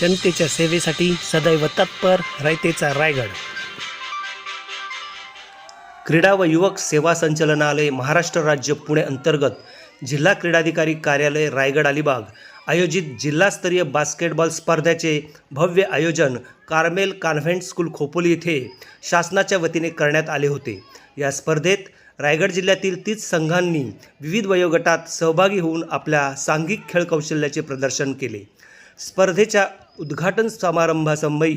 जनतेच्या सेवेसाठी सदैव तत्पर रयतेचा रायगड. क्रीडा व युवक सेवा संचालनालय महाराष्ट्र राज्य पुणे अंतर्गत जिल्हा क्रीडाधिकारी कार्यालय रायगड अलिबाग आयोजित जिल्हास्तरीय बास्केटबॉल स्पर्धेचे भव्य आयोजन कार्मेल कॉन्व्हेंट स्कूल खोपोली येथे शासनाच्या वतीने करण्यात आले होते. या स्पर्धेत रायगड जिल्ह्यातील तीच संघांनी विविध वयोगटात सहभागी होऊन आपल्या सांघिक खेळ कौशल्याचे प्रदर्शन केले. स्पर्धेच्या उद्घाटन समारंभासंबई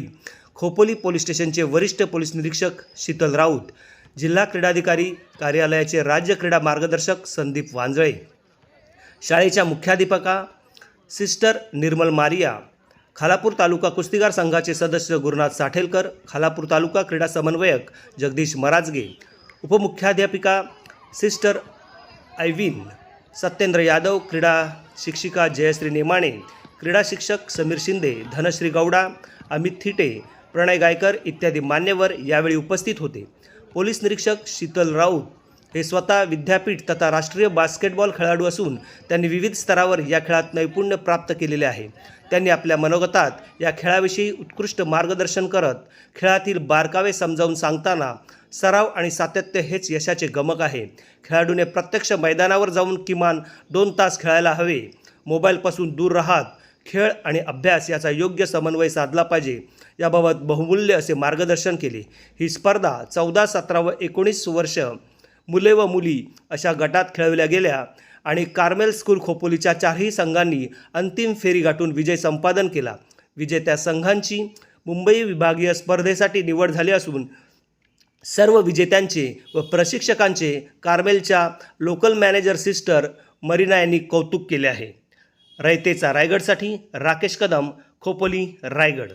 खोपोली पोलीस स्टेशनचे वरिष्ठ पोलीस निरीक्षक शीतल राऊत जिल्हा क्रीडाधिकारी कार्यालयाचे राज्य क्रीडा मार्गदर्शक संदीप वांजळे शाळेच्या मुख्याध्यापिका सिस्टर निर्मल मारिया खालापूर तालुका कुस्तीगार संघाचे सदस्य गुरुनाथ साठेलकर खालापूर तालुका क्रीडा समन्वयक जगदीश मराजगे उपमुख्याध्यापिका सिस्टर आयविन सत्येंद्र यादव क्रीडा शिक्षिका जयश्री नेमाणे क्रीडा शिक्षक समीर शिंदे धनश्री गौडा अमित थिटे प्रणय गायकर इत्यादी मान्यवर यावेळी उपस्थित होते. पोलीस निरीक्षक शीतल राऊत हे स्वतः विद्यापीठ तथा राष्ट्रीय बास्केटबॉल खेळाडू असून त्यांनी विविध स्तरावर या खेळात नैपुण्य प्राप्त केलेले आहे. त्यांनी आपल्या मनोगतात या खेळाविषयी उत्कृष्ट मार्गदर्शन करत खेळातील बारकावे समजावून सांगताना सराव आणि सातत्य हेच यशाचे गमक आहे. खेळाडूने प्रत्यक्ष मैदानावर जाऊन किमान दोन तास खेळायला हवे. मोबाईलपासून दूर राहत खेळ आणि अभ्यास याचा योग्य समन्वय साधला पाहिजे. याबाबत बहुमूल्य असे मार्गदर्शन केले. ही स्पर्धा चौदा सतरा व एकोणीस वर्ष मुले व मुली अशा गटात खेळवल्या गेल्या आणि कार्मेल स्कूल खोपोलीच्या चारही संघांनी अंतिम फेरी गाठून विजय संपादन केला. विजेत्या संघांची मुंबई विभागीय स्पर्धेसाठी निवड झाली असून सर्व विजेत्यांचे व प्रशिक्षकांचे कार्मेलच्या लोकल मॅनेजर सिस्टर मरीना यांनी कौतुक केले आहे. रयतेचा रायगडसाठी राकेश कदम खोपोली रायगड.